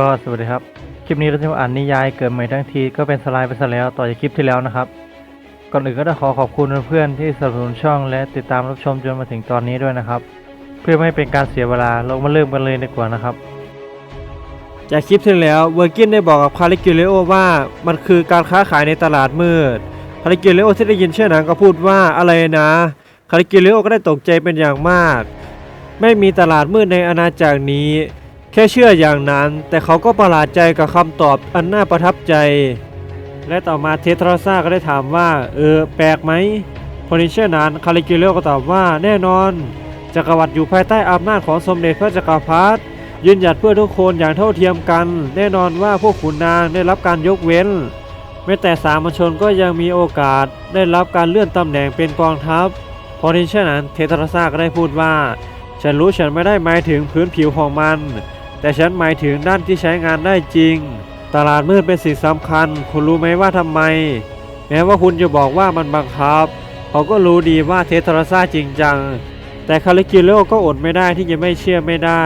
ก็สวัสดีครับ คลิปนี้เราจะมาอ่านนิยายเกิดใหม่ทั้งทีก็เป็นสไลด์ไปซะแล้วต่อจากคลิปที่แล้วนะครับ ก่อนอื่นก็ต้องขอขอบคุณเพื่อนๆที่สนับสนุนช่องและติดตามรับชมจนมาถึงตอนนี้ด้วยนะครับ เพื่อไม่ให้เป็นการเสียเวลาเรามาเริ่มกันเลยดีกว่านะครับ จากคลิปที่แล้วเวอร์กินได้บอกกับคาริกิเลโอว่ามันคือการค้าขายในตลาดมืดคาริกิเลโอที่ได้ยินเช่นนั้นก็พูดว่าอะไรนะคาริกิเลโอก็ได้ตกใจเป็นอย่างมาก ไม่มีตลาดมืดในอาณาจักรนี้ แค่เชื่ออย่างนั้น แต่เขาก็ประหลาดใจกับคำตอบอันน่าประทับใจ และต่อมาเททราซ่าก็ได้ถามว่า เออ แปลกไหมพอนี้เช่นนั้นคาริกิเลโอก็ตอบว่าแน่นอน จักรวรรดิอยู่ภายใต้อำนาจของสมเด็จพระจักรพรรดิยืนหยัดเพื่อทุกคนอย่างเท่าเทียมกัน แน่นอนว่าพวกขุนนางได้รับการยกเว้นแม้แต่สามัญชนก็ยังมีโอกาสได้รับการเลื่อนตำแหน่งเป็นกองทัพพราะที่เช่นนั้นเททรซ่าก็ได้พูดว่า ฉันรู้ฉันไม่ได้หมายถึงพื้นผิวของมัน แต่ฉันหมายถึงด้านที่ใช้งานได้จริง ตลาดมืดเป็นสิ่งสำคัญ คุณรู้ไหมว่าทำไม แม้ว่าคุณจะบอกว่ามันบังคับ เขาก็รู้ดีว่าเททรซ่าจริงจัง แต่คาริกิโลก็อดไม่ได้ที่จะไม่เชื่อไม่ได้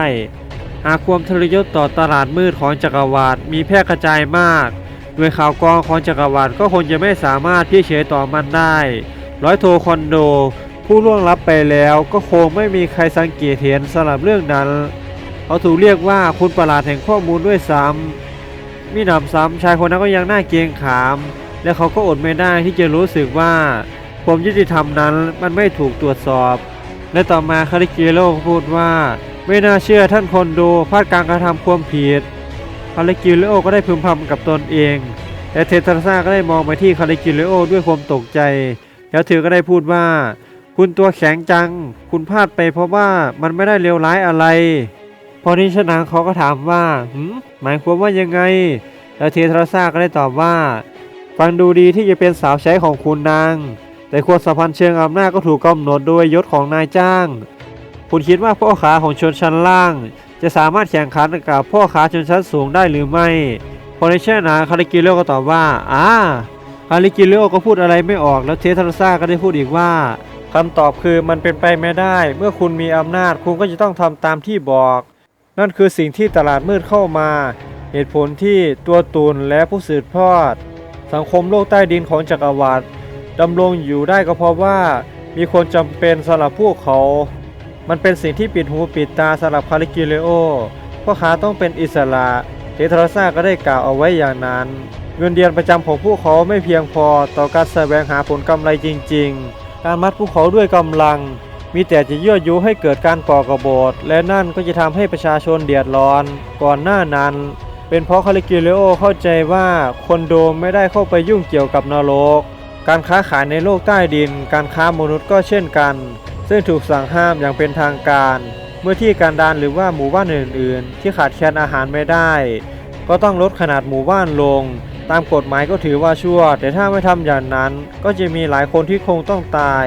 หากความทรยศต่อตลาดมืดของจักรวรรดิมีแพร่กระจายมากด้วยข่าวกรองของจักรวรรดิก็คงจะไม่สามารถที่เฉยต่อมันได้ ร้อยโทคอนโด ผู้ล่วงลับไปแล้วก็คงไม่มีใครสังเกตเห็นสำหรับเรื่องนั้น เขาถูกเรียกว่าคุณประหลาดแห่งข้อมูลด้วยซ้ำมีหนำซ้ำชายคนนั้นก็ยังหน่าเกรงขาม และเขาก็อดไม่ได้ที่จะรู้สึกว่าความยุติธรรมนั้นมันไม่ถูกตรวจสอบ และต่อมาคาริเกโลพูดว่า ไม่น่าเชื่อท่านคนดูพลาดการกระทำความผิดคาริกิเลโอก็ได้พึมพำกับตนเองแต่เททราซ่าก็ได้มองไปที่คาริกิเลโอด้วยความตกใจ แล้วเธอก็ได้พูดว่า คุณตัวแข็งจัง คุณพลาดไปเพราะว่ามันไม่ได้เลวร้ายอะไร พอนี้ชนะเขาก็ถามว่าหืมหมายความว่ายังไง แล้วเททราซาก็ได้ตอบว่า ฟังดูดีที่จะเป็นสาวใช้ของคุณนาง แต่ความสัมพันธ์เชิงอำนาจก็ถูกกำหนดโดยยศของนายจ้าง คุณคิดว่าพ่อขาของชนชั้นล่าง จะสามารถแข่งขันกับพ่อขาชนชั้นสูงได้หรือไม่พอในเช่นนั้นคาริกิเลโอก็ตอบว่าอ่าคาริกิเลโอก็พูดอะไรไม่ออกแล้วเททราซาก็ได้พูดอีกว่าคำตอบคือมันเป็นไปไม่ได้ เมื่อคุณมีอำนาจคุณก็จะต้องทำตามที่บอก นั่นคือสิ่งที่ตลาดมืดเข้ามา เหตุผลที่ตัวตุนและผู้สืบทอด สังคมโลกใต้ดินของจักรวรรดิดำรงอยู่ได้ก็เพราะว่ามีคนจำเป็นสำหรับพวกเขา มันเป็นสิ่งที่ปิดหูปิดตาสำหรับคาริกิเลโอพ่อค้าต้องเป็นอิสระเททราซ่าก็ได้กล่าวเอาไว้อย่างนั้น เงินเดือนประจำของพวกเขาไม่เพียงพอต่อการแสวงหาผลกำไรจริง ๆ การมัดพวกเขาด้วยกำลัง มีแต่จะยั่วยุให้เกิดการก่อกบฏและนั่นก็จะทำให้ประชาชนเดือดร้อน ก่อนหน้านั้น เป็นเพราะคาริกิเลโอเข้าใจว่าคนโดมไม่ได้เข้าไปยุ่งเกี่ยวกับนรก การค้าขายในโลกใต้ดิน การค้ามนุษย์ก็เช่นกัน ซึ่งถูกสั่งห้ามอย่างเป็นทางการ เมื่อที่การดานหรือว่าหมู่บ้านอื่น ๆ ที่ขาดแคลนอาหารไม่ได้ ก็ต้องลดขนาดหมู่บ้านลง ตามกฎหมายก็ถือว่าชั่ว แต่ถ้าไม่ทำอย่างนั้น ก็จะมีหลายคนที่คงต้องตาย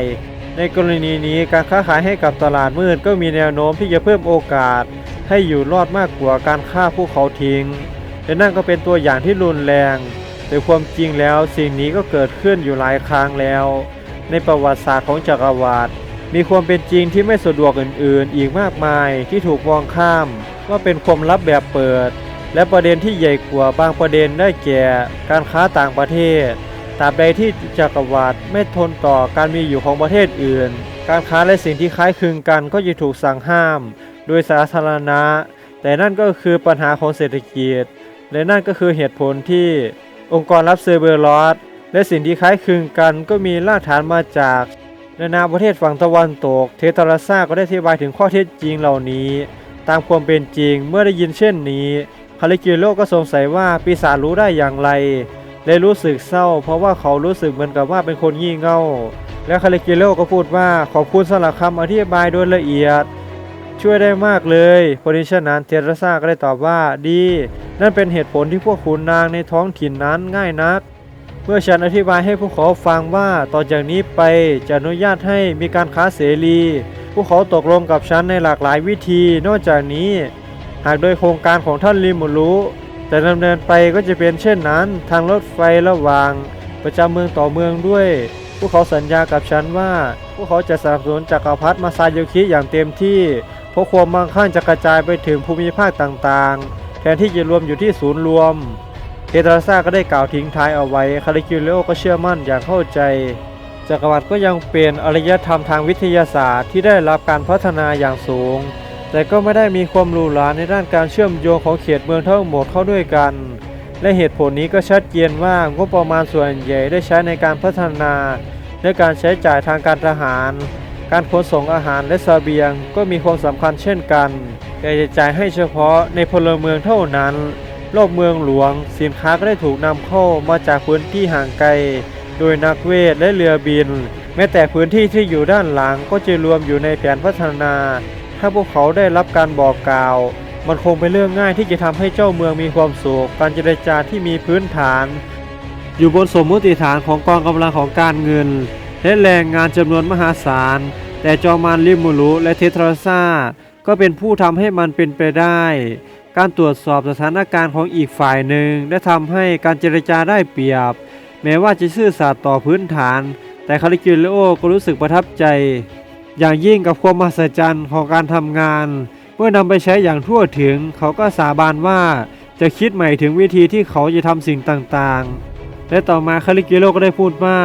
ในกรณีนี้การค้าขายให้กับตลาดมืดก็มีแนวโน้มที่จะเพิ่มโอกาส ให้อยู่รอดมากกว่าการฆ่าพวกเขาทิ้งและนั่นก็เป็นตัวอย่างที่รุนแรง แต่ความจริงแล้วสิ่งนี้ก็เกิดขึ้นอยู่หลายครั้งแล้ว ในประวัติศาสตร์ของจักรวรรดิมีความเป็นจริงที่ไม่สะดวกอื่น ๆ อีกมากมายที่ถูกมองข้าม ว่าเป็นความลับแบบเปิด และประเด็นที่ใหญ่กว่าบางประเด็นได้แก่ การค้าต่างประเทศ ตราบใดที่จักรวรรดิไม่ทนต่อการมีอยู่ของประเทศอื่น การค้าและสิ่งที่คล้ายคลึงกันก็จะถูกสั่งห้าม โดยสาธารณะ แต่นั่นก็คือปัญหาของเศรษฐกิจ และนั่นก็คือเหตุผลที่องค์กรรับเซอร์เบอร์ลอสและสิ่งที่คล้ายคลึงกันก็มีรากฐานมาจากนานาประเทศฝั่งตะวันตก เทตราซาก็ได้อธิบายถึงข้อเท็จจริงเหล่านี้ ตามความเป็นจริงเมื่อได้ยินเช่นนี้คาริกิโลก็สงสัยว่าปีศาจรู้ได้อย่างไร เลยรู้สึกเศร้า เพราะว่าเขารู้สึกเหมือนกับว่าเป็นคนงี่เง่า แล้วคาริกิโลก็พูดว่าขอบคุณสำหรับคำอธิบายโดยละเอียด ช่วยได้มากเลยพอดีฉะนั้นเทราซ่าก็ได้ตอบว่าดี นั่นเป็นเหตุผลที่พวกขุนนางในท้องถิ่นนั้นง่ายนัก เมื่อฉันอธิบายให้พวกเขาฟังว่าต่อจากนี้ไปจะอนุญาตให้มีการค้าเสรี พวกเขาตกลงกับฉันในหลากหลายวิธี นอกจากนี้ หากโดยโครงการของท่านริมุรุ จะดำเนินไปก็จะเป็นเช่นนั้น ทางรถไฟระหว่าง ประจำเมืองต่อเมืองด้วย พวกเขาสัญญากับฉันว่า พวกเขาจะสนับสนุนจักรพรรดิมาซาโยคิอย่างเต็มที่ เพราะความมั่งคั่งจะกระจายไปถึงภูมิภาคต่างๆ แทนที่จะรวมอยู่ที่ศูนย์รวมเทตราซาก็ได้กล่าวทิ้งท้ายเอาไว้ คาริกิเลโอก็เชื่อมั่นอย่างเข้าใจจักรวรรดิก็ยังเป็นอารยธรรมทางวิทยาศาสตร์ที่ได้รับการพัฒนาอย่างสูง แต่ก็ไม่ได้มีความหรูหราในด้านการเชื่อมโยงของเขตเมืองทั้งหมดเข้าด้วยกัน และเหตุผลนี้ก็ชัดเจนว่างบประมาณส่วนใหญ่ได้ใช้ในการพัฒนาและการใช้จ่ายทางการทหาร การขนส่งอาหารและเสบียงก็มีความสำคัญเช่นกันแต่จะจ่ายให้เฉพาะในพลเมืองเท่านั้น รอบเมืองหลวง สินค้าก็ได้ถูกนำเข้ามาจากพื้นที่ห่างไกล โดยนักเวทและเรือบิน แม้แต่พื้นที่ที่อยู่ด้านหลังก็จะรวมอยู่ในแผนพัฒนา ถ้าพวกเขาได้รับการบอกกล่าว มันคงเป็นเรื่องง่ายที่จะทำให้เจ้าเมืองมีความสุข การเจรจาที่มีพื้นฐาน อยู่บนสมมติฐานของกองกำลังของการเงิน และแรงงานจำนวนมหาศาล แต่จอมานลิมูรุและเททราซาก็เป็นผู้ทำให้มันเป็นไปได้ การตรวจสอบสถานการณ์ของอีกฝ่ายหนึ่งได้ทำให้การเจรจาได้เปรียบ แม้ว่าจะซื่อสัตย์ต่อพื้นฐาน แต่คาริกิเลโอก็รู้สึกประทับใจ อย่างยิ่งกับความมหัศจรรย์ของการทำงาน เมื่อนำไปใช้อย่างทั่วถึง เขาก็สาบานว่าจะคิดใหม่ถึงวิธีที่เขาจะทำสิ่งต่างๆ และต่อมาคาริกิโลก็ได้พูดว่า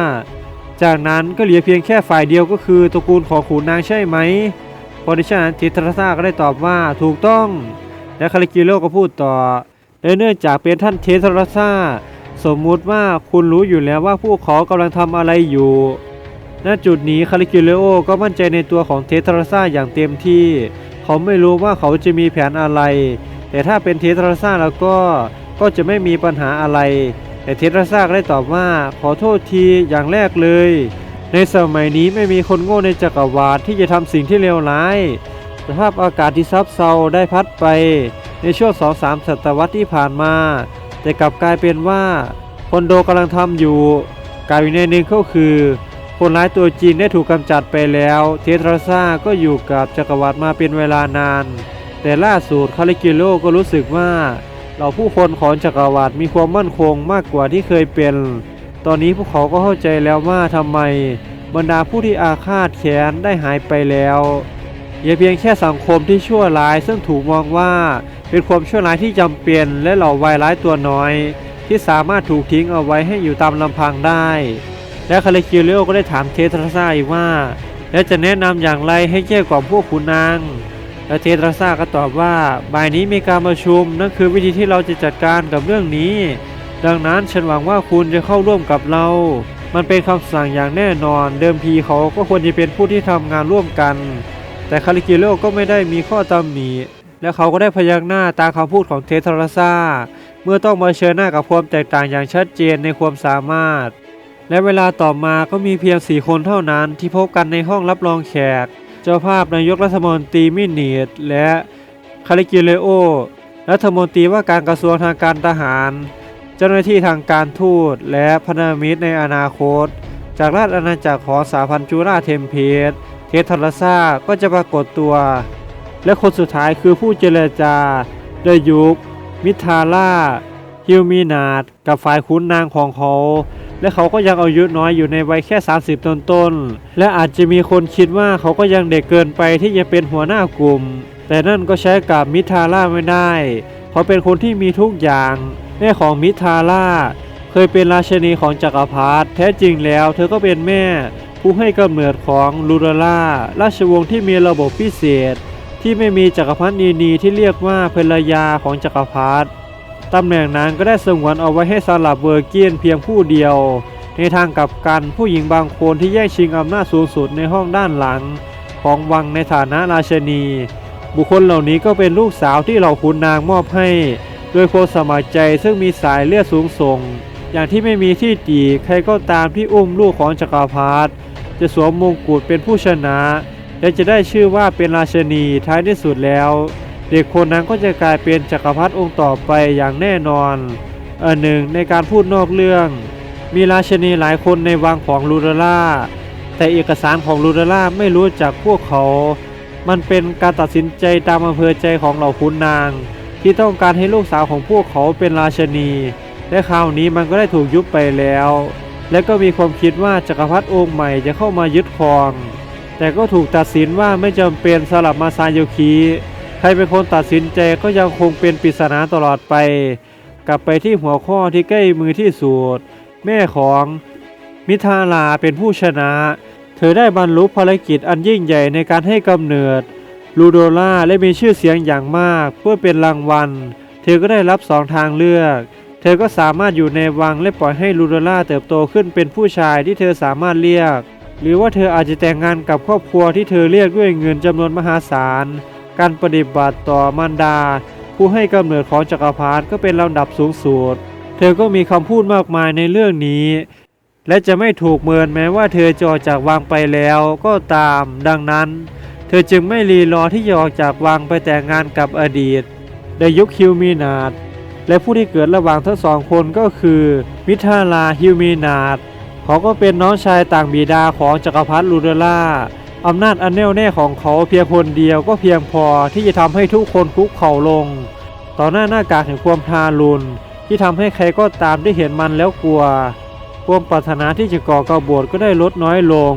จากนั้นก็เหลือเพียงแค่ฝ่ายเดียวก็คือตระกูลของขุนนางใช่ไหมพอดิฉันทิทรซาก็ได้ตอบว่าถูกต้อง และคาริกิโลก็พูดต่อและเนื่องจากเป็นท่านเททรซาสมมุติว่าคุณรู้อยู่แล้วว่าพวกเขากำลังทำอะไรอยู่ ณจุดนี้คาริกิเลโอก็มั่นใจในตัวของเททราซาอย่างเต็มที่ เขาไม่รู้ว่าเขาจะมีแผนอะไร แต่ถ้าเป็นเททราซาแล้วก็ก็จะไม่มีปัญหาอะไร แต่เททราซาก็ได้ตอบว่าขอโทษทีอย่างแรกเลย ในสมัยนี้ไม่มีคนโง่ในจักรวาลที่จะทำสิ่งที่เลวร้ายสภาพอากาศที่ซับเซาได้พัดไปในช่วงสองสามศตวรรษที่ผ่านมา แต่กลับกลายเป็นว่าคอนโดกำลังทำอยู่กล่าวอีกในหนึ่งก็คือ คนร้ายตัวจริงได้ถูกกำจัดไปแล้ว เททราซาก็อยู่กับจักรวรรดิมาเป็นเวลานาน แต่ล่าสุดคาริกิโลก็รู้สึกว่าเหล่าผู้คนของจักรวรรดิมีความมั่นคงมากกว่าที่เคยเป็น ตอนนี้พวกเขาก็เข้าใจแล้วว่าทำไมบรรดาผู้ที่อาฆาตแค้นได้หายไปแล้วอย่าเพียงแค่สังคมที่ชั่วร้ายซึ่งถูกมองว่าเป็นความชั่วร้ายที่จำเป็นและเหล่าวายร้ายตัวน้อย ที่สามารถถูกทิ้งเอาไว้ให้อยู่ตามลำพังได้ และคาริคิเลโอก็ได้ถามเททราซาอีกว่า แล้วจะแนะนำอย่างไรให้แก้กล่อมพวกขุนนาง และเททราซาก็ตอบว่าบ่ายนี้มีการประชุมนั่นคือวิธีที่เราจะจัดการกับเรื่องนี้ ดังนั้นฉันหวังว่าคุณจะเข้าร่วมกับเรา มันเป็นคำสั่งอย่างแน่นอน เดิมทีเขาก็ควรจะเป็นผู้ที่ทำงานร่วมกัน แต่คาริกิเลโอก็ไม่ได้มีข้อตำหนิและเขาก็ได้พยักหน้าตามคำพูดของเททราซาเมื่อต้องมาเชิญหน้ากับความแตกต่างอย่างชัดเจนในความสามารถ และเวลาต่อมาก็มีเพียงสี่คนเท่านั้นที่พบกันในห้องรับรองแขก เจ้าภาพนายกรัฐมนตรีมินีดและคาริกิเลโอรัฐมนตรีว่าการกระทรวงทางการทหาร เจ้าหน้าที่ทางการทูตและพันธมิตรในอนาคต จากราชอาณาจักรของสาพันจูราเทมเพสเทสทาราซาก็จะปรากฏตัว และคนสุดท้ายคือผู้เจรจาเดยุกมิทาร่า ฮิวมีนาดกับฝ่ายขุนนางของเขา และเขาก็ยังอายุน้อยอยู่ในวัยแค่ 30 ต้นๆและอาจจะมีคนคิดว่าเขาก็ยังเด็กเกินไปที่จะเป็นหัวหน้ากลุ่ม แต่นั่นก็ใช้กับมิทาร่าไม่ได้เพราะเป็นคนที่มีทุกอย่าง แม่ของมิทาร่าเคยเป็นราชินีของจักรพรรดิแท้จริงแล้วเธอก็เป็นแม่ ผู้ให้กำเนิดของลูราล่าราชวงศ์ที่มีระบบพิเศษ ที่ไม่มีจักรพรรดินีที่เรียกว่าภรรยาของจักรพรรดิ ตำแหน่งนั้นก็ได้สงวนเอาไว้ให้สำหรับเวอร์กีนเพียงผู้เดียว ในทางกลับกันผู้หญิงบางคนที่แย่งชิงอำนาจสูงสุดในห้องด้านหลัง ของวังในฐานะราชนี บุคคลเหล่านี้ก็เป็นลูกสาวที่เหล่าขุนนางมอบให้ โดยความสมัครใจซึ่งมีสายเลือดสูงส่ง อย่างที่ไม่มีที่ตีใครก็ตามที่อุ้มลูกของจักรพรรดิจะสวมมงกุฎเป็นผู้ชนะ และจะได้ชื่อว่าเป็นราชนีท้ายที่สุดแล้ว เด็กคนนั้นก็จะกลายเป็นจักรพรรดิองค์ต่อไปอย่างแน่นอนอันหนึ่งในการพูดนอกเรื่อง มีราชนีหลายคนในวังของลูราล่าแต่เอกสารของลูราล่าไม่รู้จักพวกเขา มันเป็นการตัดสินใจตามอำเภอใจของเหล่าขุนนาง ที่ต้องการให้ลูกสาวของพวกเขาเป็นราชนี และคราวนี้มันก็ได้ถูกยุบไปแล้ว และก็มีความคิดว่าจักรพรรดิองค์ใหม่จะเข้ามายึดครอง แต่ก็ถูกตัดสินว่าไม่จำเป็นสลับมาซาโยคิค รเป็นคนตัดสินใจก็ยังคงเป็นปริศนาตลอดไป กลับไปที่หัวข้อที่ใกล้มือที่สุดแม่ของมิทาลาเป็นผู้ชนะ เธอได้บรรลุภารกิจอันยิ่งใหญ่ในการให้กำเนิดลูโดล่าและมีชื่อเสียงอย่างมากเพื่อเป็นรางวัล เธอก็ได้รับสองทางเลือก เธอก็สามารถอยู่ในวังและปล่อยให้ลูโดล่าเติบโตขึ้นเป็นผู้ชายที่เธอสามารถเรียก หรือว่าเธออาจจะแต่งงานกับครอบครัวที่เธอเรียกด้วยเงินจำนวนมหาศาล การปฏิบัติต่อมารดา ผู้ให้กำเนิดของจักรพรรดิก็เป็นลำดับสูงสุด เธอก็มีคำพูดมากมายในเรื่องนี้ และจะไม่ถูกเมินแม้ว่าเธอจะออกจากวังไปแล้วก็ตาม ดังนั้น เธอจึงไม่รีรอที่จะออกจากวังไปแต่งงานกับอดีตในยุคฮิวมีนาดและผู้ที่เกิดระหว่างทั้งสองคนก็คือมิทาลาฮิวมีนาดเขาก็เป็นน้องชายต่างบิดาของจักรพรรดิลูเดล่า อำนาจอันแน่วแน่ของเขาเพียงคนเดียวก็เพียงพอที่จะทำให้ทุกคนคุกเข่าลง ต่อหน้าหน้ากากแห่งความทารุณที่ทำให้ใครก็ตามได้เห็นมันแล้วกลัว ความปรารถนาที่จะก่อกบฏก็ได้ลดน้อยลง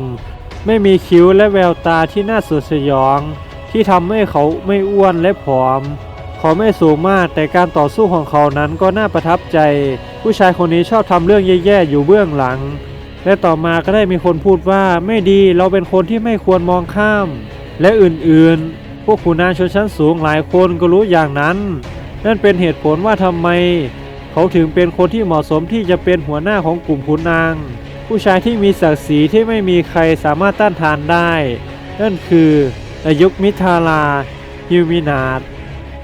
ไม่มีคิ้วและแววตาที่น่าสดสยอง ที่ทำให้เขาไม่อ้วนและผอม เขาไม่สูงมากแต่การต่อสู้ของเขานั้นก็น่าประทับใจ ผู้ชายคนนี้ชอบทำเรื่องแย่ๆอยู่เบื้องหลัง และต่อมาก็ได้มีคนพูดว่าไม่ดีเราเป็นคนที่ไม่ควรมองข้าม และอื่นๆ พวกขุนนางชนชั้นสูงหลายคนก็รู้อย่างนั้น นั่นเป็นเหตุผลว่าทำไม เขาถึงเป็นคนที่เหมาะสมที่จะเป็นหัวหน้าของกลุ่มขุนนาง ผู้ชายที่มีศักดิ์ศรีที่ไม่มีใครสามารถต้านทานได้ นั่นคืออายุคมิทาลาฮิวมินาด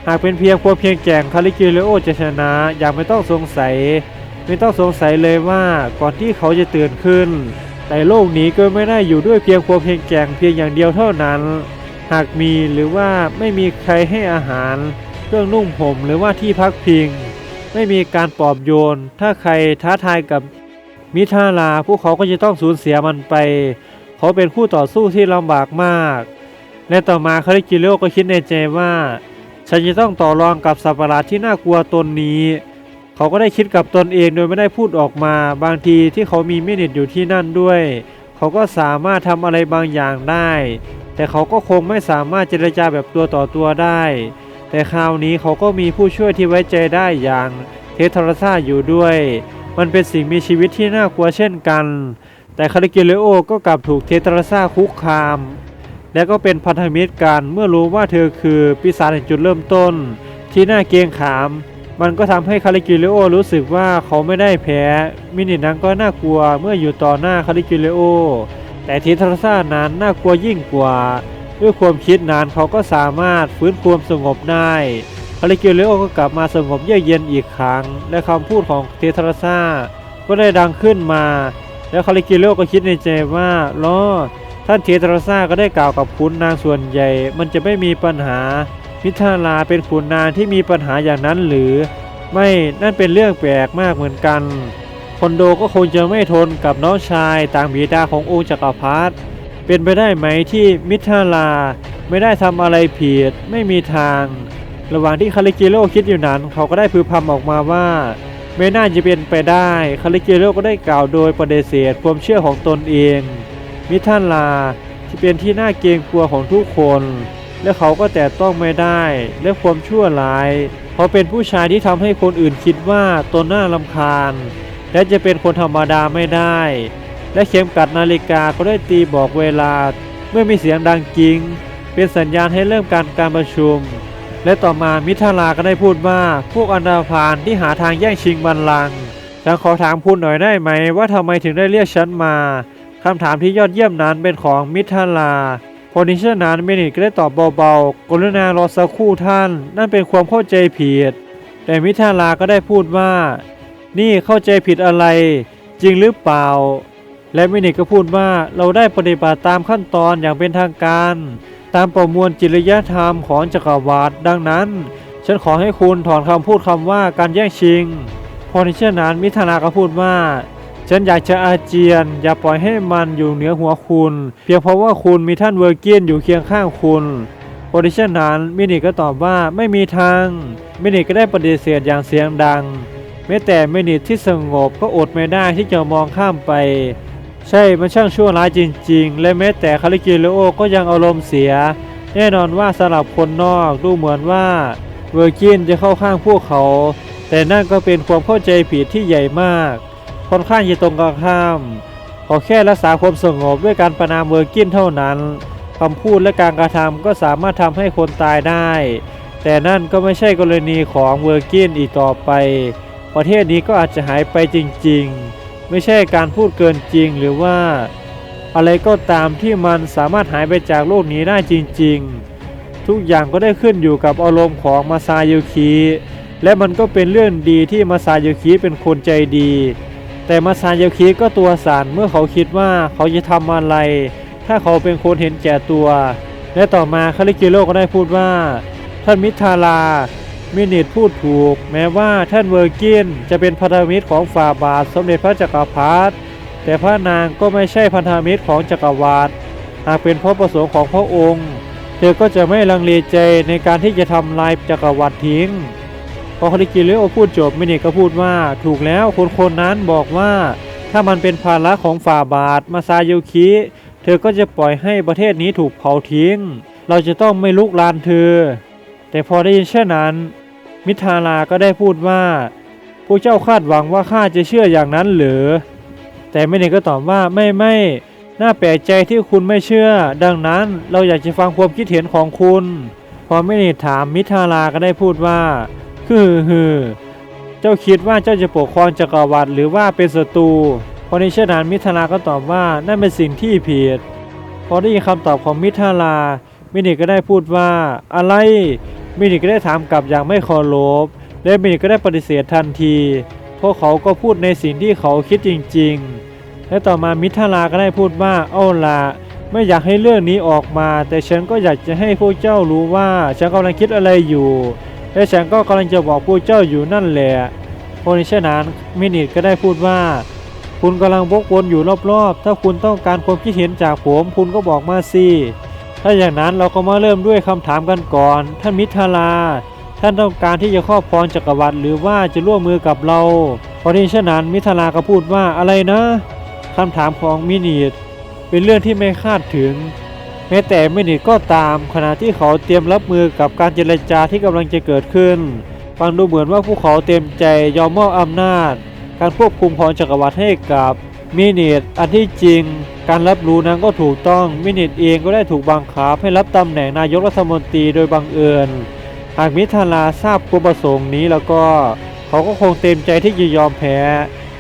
หากเป็นเพียงพวกเพียงแก่งคาลิกิเลโอจะชนะอย่างไม่ต้องสงสัย ไม่ต้องสงสัยเลยว่าก่อนที่เขาจะตื่นขึ้น แต่โลกนี้ก็ไม่ได้อยู่ด้วยเพียงพวกเพียงแกงเพียงอย่างเดียวเท่านั้น หากมีหรือว่าไม่มีใครให้อาหาร เครื่องนุ่งห่มหรือว่าที่พักพิง ไม่มีการปลอบโยน ถ้าใครท้าทายกับมิทาลาพวกเขาก็จะต้องสูญเสียมันไป เขาเป็นคู่ต่อสู้ที่ลำบากมากและต่อมาคาริกิเลโอก็คิดในใจว่า ฉันจะต้องต่อรองกับสัตว์ประหลาดที่น่ากลัวตนนี้ เขาก็ได้คิดกับตนเองโดยไม่ได้พูดออกมา บางทีที่เขามีมินิทอยู่ที่นั่นด้วย เขาก็สามารถทำอะไรบางอย่างได้ แต่เขาก็คงไม่สามารถเจรจาแบบตัวต่อตัวได้ แต่คราวนี้เขาก็มีผู้ช่วยที่ไว้ใจได้อย่างเททรซ่าอยู่ด้วย มันเป็นสิ่งมีชีวิตที่น่ากลัวเช่นกัน แต่คาริกิเลโอก็กลับถูกเททรซ่าคุกคาม และก็เป็นพันธมิตรกันเมื่อรู้ว่าเธอคือปีศาจแห่งจุดเริ่มต้น ที่น่าเกรงขาม มันก็ทำให้คาริกิเลโอรู้สึกว่าเขาไม่ได้แพ้ มินินั้นก็น่ากลัวเมื่ออยู่ต่อหน้าคาริกิเลโอ แต่เททรซ่านั้นน่ากลัวยิ่งกว่า ด้วยความคิดนั้นเขาก็สามารถฟื้นความสงบได้ คาริกิเลโอก็กลับมาสงบเยือกเย็นอีกครั้ง และคำพูดของเททรซ่าก็ได้ดังขึ้นมา แล้วคาริกิเลโอก็คิดในใจว่าล้อท่านเทตราซ่าก็ได้กล่าวกับขุนนางส่วนใหญ่ มันจะไม่มีปัญหา มิทาลาเป็นขุนนางที่มีปัญหาอย่างนั้นหรือ ไม่นั่นเป็นเรื่องแปลกมากเหมือนกัน คนโดก็คงจะไม่ทนกับน้องชายต่างบิดาขององค์จักรพรรดิเป็นไปได้ไหมที่มิทาลาไม่ได้ทำอะไรผิดไม่มีทาง ระหว่างที่คาริกิโลคิดอยู่นั้น เขาก็ได้พึมพำออกมาว่า ไม่น่าจะเป็นไปได้คาริกิโลก็ได้กล่าวโดยปฏิเสธความเชื่อของตนเอง มิทันลาที่เป็นที่น่าเกรงกลัวของทุกคน และเขาก็แต่ต้องไม่ได้และความชั่วร้ายเขาเป็นผู้ชายที่ทำให้คนอื่นคิดว่าตนน่ารำคาญ และจะเป็นคนธรรมดาไม่ได้ และเข็มกัดนาฬิกาก็ได้ตีบอกเวลา เมื่อมีเสียงดังกิ้งเป็นสัญญาณให้เริ่มการการประชุม และต่อมามิทาลาก็ได้พูดว่าพวกอันดาพานที่หาทางแย่งชิงบัลลังก์ฉันขอถามคุณหน่อยได้ไหมว่าทำไมถึงได้เรียกฉันมาคำถามที่ยอดเยี่ยมนั้นเป็นของมิทาลา พอนิชนนั้นเมนิกก็ได้ตอบเบาๆ กรุณารอสักครู่ท่าน นั่นเป็นความเข้าใจผิด แต่มิทาลาก็ได้พูดว่า นี่เข้าใจผิดอะไร จริงหรือเปล่า และเมนิกก็พูดว่าเราได้ปฏิบัติตามขั้นตอนอย่างเป็นทางการ ตามประมวลจิตยธรรมของจักรวรรดิดังนั้น ฉันขอให้คุณถอนคำพูดคำว่าการแย่งชิง พอนเช่นนั้นมิทาลาก็พูดว่า ฉันอยากจะอาเจียน อย่าปล่อยให้มันอยู่เหนือหัวคุณ เพียงเพราะว่าคุณมีท่านเวอร์กียนอยู่เคียงข้างคุณพอในเช่นนั้นมินิก็ตอบว่าไม่มีทาง มินิก็ได้ปฏิเสธอย่างเสียงดังแม้แต่มินิที่สงบก็อดไม่ได้ที่จะมองข้ามไป ใช่มันช่างชั่วร้ายจริง ๆ และแม้แต่คาริกิเลโอก็ยังอารมณ์เสีย แน่นอนว่าสำหรับคนนอกดูเหมือนว่าเวอร์จินจะเข้าข้างพวกเขา แต่นั่นก็เป็นความเข้าใจผิดที่ใหญ่มาก ค่อนข้างจะตรงกันข้าม ขอแค่รักษาความสงบด้วยการประนามเวอร์กินเท่านั้นคำพูดและการกระทำก็สามารถทำให้คนตายได้ แต่นั่นก็ไม่ใช่กรณีของเวอร์กินอีกต่อไป ประเทศนี้ก็อาจจะหายไปจริง ๆ ไม่ใช่การพูดเกินจริงหรือว่า อะไรก็ตามที่มันสามารถหายไปจากโลกนี้ได้จริง ๆ ทุกอย่างก็ได้ขึ้นอยู่กับอารมณ์ของมาซาโยคิและมันก็เป็นเรื่องดีที่มาซาโยคิเป็นคนใจดี แต่มาซาโยคิก็ตัวสันเมื่อเขาคิดว่าเขาจะทำอะไร ถ้าเขาเป็นคนเห็นแก่ตัว และต่อมาคาริกิโร่ก็ได้พูดว่า ท่านมิทารามินิทพูดถูก แม้ว่าท่านเวอร์กินจะเป็นพันธมิตรของฝ่าบาทสมเด็จพระจักรพรรดิแต่พระนางก็ไม่ใช่พันธมิตรของจักรวรรดิหากเป็นเพราะประสงค์ของพระองค์ เธอก็จะไม่ลังเลใจในการที่จะทำลายจักรวรรดิทิ้ง อคาริกิเลโอพูดจบมินิก็พูดว่าถูกแล้วคนคนนั้นบอกว่า ถ้ามันเป็นภาระของฝ่าบาทมาซาโยคิ เธอก็จะปล่อยให้ประเทศนี้ถูกเผาทิ้ง เราจะต้องไม่ลุกลานเธอ แต่พอได้ยินเช่นนั้น มิทาราก็ได้พูดว่าพวกเจ้าคาดหวังว่าข้าจะเชื่ออย่างนั้นหรือ แต่มินิก็ตอบว่าไม่ไม่น่าแปลกใจที่คุณไม่เชื่อ ดังนั้นเราอยากจะฟังความคิดเห็นของคุณ พอมินิถามมิทาราก็ได้พูดว่า ฮือฮือเจ้าคิดว่าเจ้าจะปกครองจักรวรรดิหรือว่าเป็นศัตรูพอในเช่นนั้นมิทาราก็ตอบว่านั่นเป็นสิ่งที่ผิด พอได้ยินคำตอบของมิทารามินิก็ได้พูดว่าอะไรมินิก็ได้ถามกลับอย่างไม่เคารพและมินิก็ได้ปฏิเสธทันทีเพราะเขาก็พูดในสิ่งที่เขาคิดจริง ๆ และต่อมามิทาราก็ได้พูดว่าเอาละไม่อยากให้เรื่องนี้ออกมา แต่ฉันก็อยากจะให้พวกเจ้ารู้ว่าฉันกำลังคิดอะไรอยู่ และฉันก็กำลังจะบอกพวกเจ้าอยู่นั่นแหละเพราะในเช่นนั้นมินิก็ได้พูดว่า คุณกำลังวกวนอยู่รอบๆ ถ้าคุณต้องการความคิดเห็นจากผม คุณก็บอกมาสิ ถ้าอย่างนั้นเราก็มาเริ่มด้วยคำถามกันก่อน ท่านมิทาราท่านต้องการที่จะครอบครองจักรวรรดิหรือว่าจะร่วมมือกับเรา พอที่เช่นนั้นมิทาราก็พูดว่าอะไรนะคำถามของมินิดเป็นเรื่องที่ไม่คาดถึง ม้แต่ไมินิดก็ตาม ขณะที่เขาเตรียมรับมือกับการเจรจาที่กำลังจะเกิดขึ้น ฟังดูเหมือนว่าพวกเขาเต็มใจยอมมอบอำนาจ การควบคุมของจักรวรรดิให้กับมินิดอันที่จริง การรับรู้นั้นก็ถูกต้องมินิดเองก็ได้ถูกบังคับให้รับตำแหน่งนายกรัฐมนตรีโดยบังเอิญ หากมิทาราทราบความประสงค์นี้แล้วก็เขาก็คงเต็มใจที่จะยอมแพ้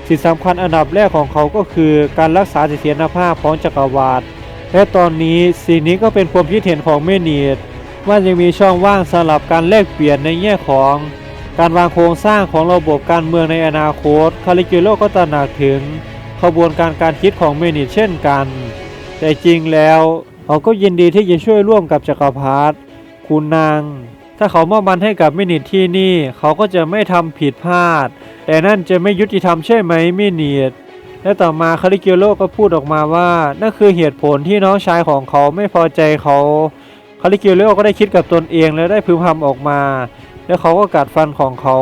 สิ่งสำคัญอันดับแรกของเขาก็คือการรักษาเสถียรภาพของจักรวรรดิ และตอนนี้สิ่งนี้ก็เป็นความคิดเห็นของเมเนีดว่ายังมีช่องว่างสำหรับการแลกเปลี่ยนในแง่ของ การวางโครงสร้างของระบบการเมืองในอนาคต คาริกิโลก็ตระหนักถึงขบวนการการคิดของเมนิดเช่นกัน แต่จริงแล้วเขาก็ยินดีที่จะช่วยร่วมกับจักรพรรดิคุณนาง ถ้าเขามอบมันให้กับเมนิดที่นี่ เขาก็จะไม่ทำผิดพลาด แต่นั่นจะไม่ยุติธรรมใช่ไหมเมนิด และต่อมาคาริกิโลก็พูดออกมาว่านั่นคือเหตุผลที่น้องชายของเขาไม่พอใจเขาคาริกิโลก็ได้คิดกับตนเองและได้พึมพำออกมา แล้วเขาก็กัดฟันของเขา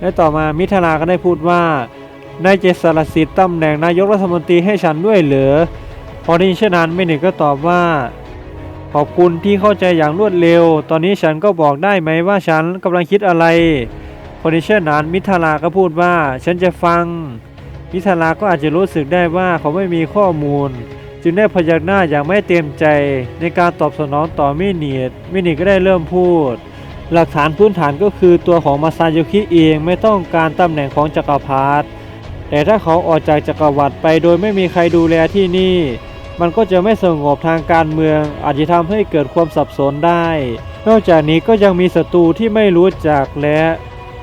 และต่อมามิทราก็ได้พูดว่านายเจสารสิทธิ์ตำแหน่งนายกรัฐมนตรีให้ฉันด้วยเหรอพอได้ยินเช่นนั้นเมนิกก็ตอบว่า ขอบคุณที่เข้าใจอย่างรวดเร็ว ตอนนี้ฉันก็บอกได้ไหมว่าฉันกำลังคิดอะไรพอได้เช่นนั้นมิทราก็พูดว่าฉันจะฟัง มิทราก็อาจจะรู้สึกได้ว่าเขาไม่มีข้อมูล จึงได้พยักหน้าอย่างไม่เต็มใจ ในการตอบสนองต่อมินิดมินิดก็ได้เริ่มพูด หลักฐานพื้นฐานก็คือตัวของมาซาโยคิเองไม่ต้องการตำแหน่งของจักรพรรดิแต่ถ้าเขาออกจากจักรวรรดิไปโดยไม่มีใครดูแลที่นี่ มันก็จะไม่สงบทางการเมือง อาจจะทำให้เกิดความสับสนได้ นอกจากนี้ก็ยังมีศัตรูที่ไม่รู้จักและ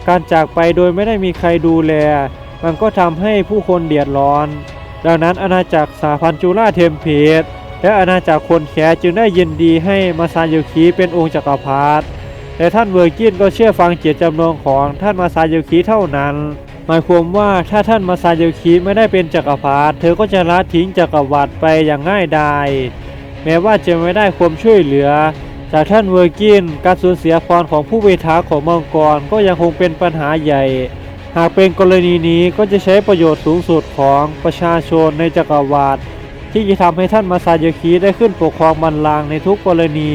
การจากไปโดยไม่ได้มีใครดูแล มันก็ทำให้ผู้คนเดือดร้อน ดังนั้นอาณาจักรสาพันจูราเทมเพสและอาณาจักรคนแขจึงได้ยินดีให้มาซาโยคิเป็นองค์จักรพรรดิแต่ท่านเวอร์กินก็เชื่อฟังเจตจำนงของท่านมาซาโยคิเท่านั้น หมายความว่าถ้าท่านมาซาโยคิไม่ได้เป็นจักรพรรดิเธอก็จะละทิ้งจักรวรรดิไปอย่างง่ายดายแม้ว่าจะไม่ได้ความช่วยเหลือ จากท่านเวอร์กินการสูญเสียพรของผู้เวทาของมังกรก็ยังคงเป็นปัญหาใหญ่ากเป็นกรณีนี้ก็จะใช้ประโยชน์สูงสุดของประชาชนในจักรวรรดิที่จะทำให้ท่านมาซาโยคิได้ขึ้นปกครองบัลลังก์ในทุกกรณี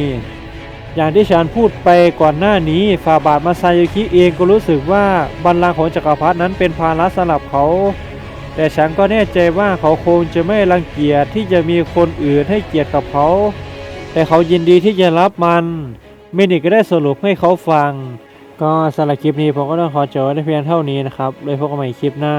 อย่างที่ฉันพูดไปก่อนหน้านี้ฟาบาทมาซายคิเองก็รู้สึกว่าบัลลังก์ของจักรพรรดินั้นเป็นภาระสำหรับเขา แต่ฉันก็แน่ใจว่าเขาคงจะไม่รังเกียจที่จะมีคนอื่นให้เกียรติกับเขา แต่เขายินดีที่จะรับมันเมนิกก็ได้สรุปให้เขาฟัง ก็สำหรับคลิปนี้ผมก็ต้องขอจบไว้ในเพียงเท่านี้นะครับเลยพบกันใหม่คลิปหน้า